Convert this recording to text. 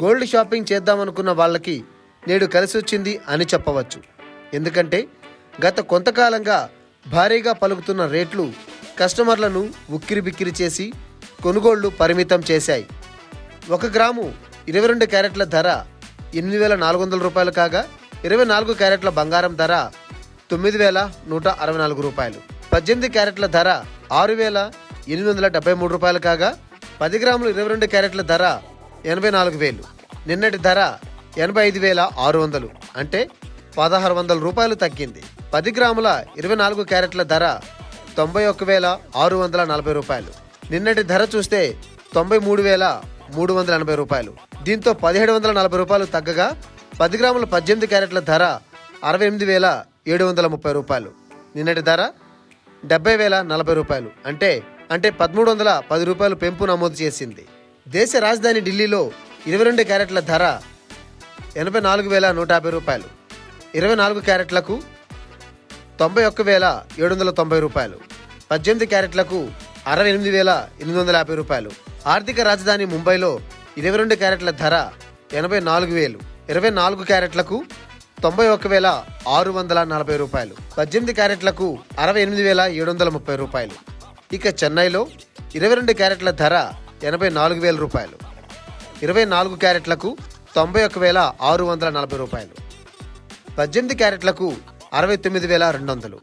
Gold shopping చేద్దామనుకున్న వాళ్ళకి నేడు కలిసి వచ్చింది అని చెప్పవచ్చు. ఎందుకంటే గత కొంతకాలంగా భారీగా పలుకుతున్న రేట్లు కస్టమర్లను ఉక్కిరి బిక్కిరి చేసి కొనుగోళ్ళు పరిమితం చేశాయి. ఒక గ్రాము ఇరవై రెండు క్యారెట్ల ధర ఎనిమిది వేల నాలుగు వందల రూపాయలు కాగా ఇరవై నాలుగు క్యారెట్ల బంగారం ధర తొమ్మిది వేల నూట అరవై నాలుగు రూపాయలు. పద్దెనిమిది క్యారెట్ల ధర ఆరు వేల ఎనిమిది వందల డెబ్బై మూడు రూపాయలు కాగా పది గ్రాములు ఇరవై రెండు క్యారెట్ల ధర ఎనభై నాలుగు వేలు. నిన్నటి ధర ఎనభై ఐదు వేల ఆరు వందలు. అంటే పదహారు వందల రూపాయలు తగ్గింది. పది గ్రాముల ఇరవై నాలుగు క్యారెట్ల ధర తొంభై ఒక్క వేల ఆరు వందల నలభై రూపాయలు. నిన్నటి ధర చూస్తే తొంభై మూడు వేల మూడు వందల ఎనభై రూపాయలు. దీంతో పదిహేడు వందల నలభై రూపాయలు తగ్గగా పది గ్రాముల పద్దెనిమిది క్యారెట్ల ధర అరవై ఎనిమిది వేల ఏడు వందల ముప్పై రూపాయలు. నిన్నటి ధర డెబ్బై వేల నలభై రూపాయలు. అంటే అంటే పదమూడు వందల పది రూపాయలు పెంపు నమోదు చేసింది. దేశ రాజధాని ఢిల్లీలో ఇరవై రెండు క్యారెట్ల ధర ఎనభై నాలుగు వేల నూట యాభై రూపాయలు. ఇరవై నాలుగు క్యారెట్లకు తొంభై ఒక్క వేల ఏడు వందల తొంభై రూపాయలు. పద్దెనిమిది క్యారెట్లకు అరవై ఎనిమిది వేల ఎనిమిది వందల యాభై రూపాయలు. ఆర్థిక రాజధాని ముంబైలో ఇరవై రెండు క్యారెట్ల ధర ఎనభై నాలుగు వేలు. ఇరవై నాలుగు క్యారెట్లకు తొంభై ఒక్క వేల ఆరు వందల నలభై రూపాయలు. పద్దెనిమిది క్యారెట్లకు అరవై ఎనిమిది వేల ఏడు వందల ముప్పై రూపాయలు. ఇక చెన్నైలో ఇరవై రెండు క్యారెట్ల ధర ఎనభై నాలుగు వేల రూపాయలు. ఇరవై నాలుగు క్యారెట్లకు తొంభై ఒక్క వేల ఆరు వందల నలభై రూపాయలు. పద్దెనిమిది క్యారెట్లకు అరవై తొమ్మిది వేల రెండు వందలు.